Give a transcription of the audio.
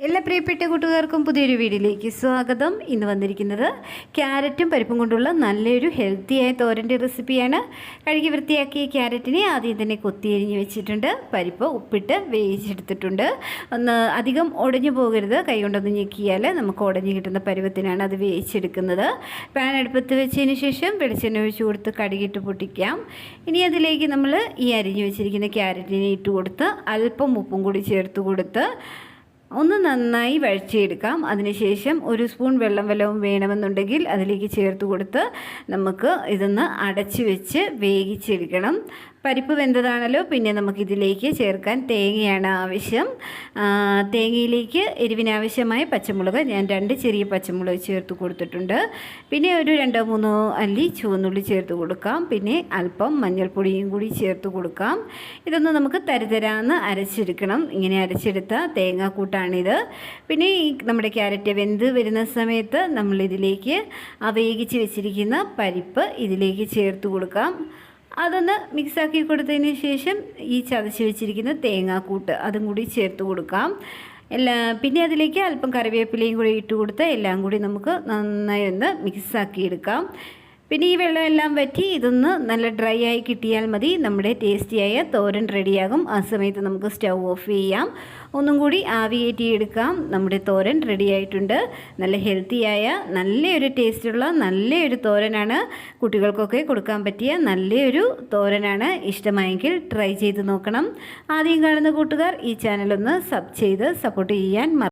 എല്ലാ പ്രിയപ്പെട്ട കൂട്ടുകാർക്കും പുതിയൊരു വീഡിയോയിലേക്ക് സ്വാഗതം. ഇന്ന് വന്നിരിക്കുന്നത് ക്യാരറ്റും പരിപ്പും കൊണ്ടുള്ള നല്ലൊരു ഹെൽത്തിയായ തോരന്റെ റെസിപ്പിയാണ് കഴുകി വൃത്തിയാക്കിയ ക്യാരറ്റിനെ ആദ്യം തന്നെ കൊത്തി അരിഞ്ഞ് വെച്ചിട്ടുണ്ട്. പരിപ്പ് ഉപ്പിട്ട് വേവിച്ചെടുത്തിട്ടുണ്ട്. ഒന്ന് അധികം ഉടഞ്ഞു പോകരുത്. കൈ കൊണ്ടൊന്ന് ഞെക്കിയാൽ നമുക്ക് ഉടഞ്ഞു കിട്ടുന്ന പരുവത്തിനാണ് അത് വേവിച്ചെടുക്കുന്നത്. പാൻ അടുപ്പത്ത് വെച്ചതിന് ശേഷം വെളിച്ചെണ്ണ ഒഴിച്ച് കൊടുത്ത് കടുകിട്ട് പൊട്ടിക്കാം. ഇനി അതിലേക്ക് നമ്മൾ ഈ അരിഞ്ഞു വെച്ചിരിക്കുന്ന ക്യാരറ്റിനെ ഇട്ട് കൊടുത്ത് അല്പം ഉപ്പും കൂടി ചേർത്ത് കൊടുത്ത് ഒന്ന് നന്നായി വഴച്ചെടുക്കാം അതിനുശേഷം ഒരു സ്പൂൺ വെള്ളം വല്ലവും വേണമെന്നുണ്ടെങ്കിൽ അതിലേക്ക് ചേർത്ത് കൊടുത്ത് നമുക്ക് ഇതൊന്ന് അടച്ചു വെച്ച് വേവിച്ചെടുക്കണം. പരിപ്പ് വെന്തതാണല്ലോ. പിന്നെ നമുക്കിതിലേക്ക് ചേർക്കാൻ തേങ്ങയാണ് ആവശ്യം. തേങ്ങയിലേക്ക് എരിവിനാവശ്യമായ പച്ചമുളക് ഞാൻ രണ്ട് ചെറിയ പച്ചമുളക് ചേർത്ത് കൊടുത്തിട്ടുണ്ട്. പിന്നെ ഒരു രണ്ടോ മൂന്നോ അല്ലി ചുവന്നുള്ളി ചേർത്ത് കൊടുക്കാം. പിന്നെ അല്പം മഞ്ഞൾപ്പൊടിയും കൂടി ചേർത്ത് കൊടുക്കാം. ഇതൊന്ന് നമുക്ക് തരിതരാന്ന് അരച്ചെടുക്കണം. ഇങ്ങനെ അരച്ചെടുത്ത തേങ്ങാക്കൂട്ടാണിത്. പിന്നെ ഈ നമ്മുടെ ക്യാരറ്റ് വെന്ത് വരുന്ന സമയത്ത് നമ്മളിതിലേക്ക് ആ വെച്ചിരിക്കുന്ന പരിപ്പ് ഇതിലേക്ക് ചേർത്ത് കൊടുക്കാം. അതൊന്ന് മിക്സാക്കി കൊടുത്തതിന് ശേഷം ഈ ചതച്ച് വെച്ചിരിക്കുന്ന തേങ്ങാക്കൂട്ട് അതും കൂടി ചേർത്ത് കൊടുക്കാം. എല്ലാ പിന്നെ അതിലേക്ക് അല്പം കറിവേപ്പിലയും കൂടി ഇട്ട് കൊടുത്ത് എല്ലാം കൂടി നമുക്ക് നന്നായി ഒന്ന് മിക്സാക്കി എടുക്കാം. പിന്നെ ഈ വെള്ളമെല്ലാം വറ്റി ഇതൊന്ന് നല്ല ഡ്രൈ ആയി കിട്ടിയാൽ മതി. നമ്മുടെ ടേസ്റ്റിയായ തോരൻ റെഡിയാകും. ആ സമയത്ത് നമുക്ക് സ്റ്റൗ ഓഫ് ചെയ്യാം. ഒന്നും കൂടി ആവിയേറ്റി എടുക്കാം. നമ്മുടെ തോരൻ റെഡിയായിട്ടുണ്ട് നല്ല ഹെൽത്തിയായ നല്ലൊരു ടേസ്റ്റുള്ള നല്ലൊരു തോരനാണ് കുട്ടികൾക്കൊക്കെ കൊടുക്കാൻ പറ്റിയ നല്ലൊരു തോരനാണ്. ഇഷ്ടമായെങ്കിൽ ട്രൈ ചെയ്ത് നോക്കണം. ആദ്യം കാണുന്ന കൂട്ടുകാർ ഈ ചാനലൊന്ന് സബ് ചെയ്ത് സപ്പോർട്ട് ചെയ്യാൻ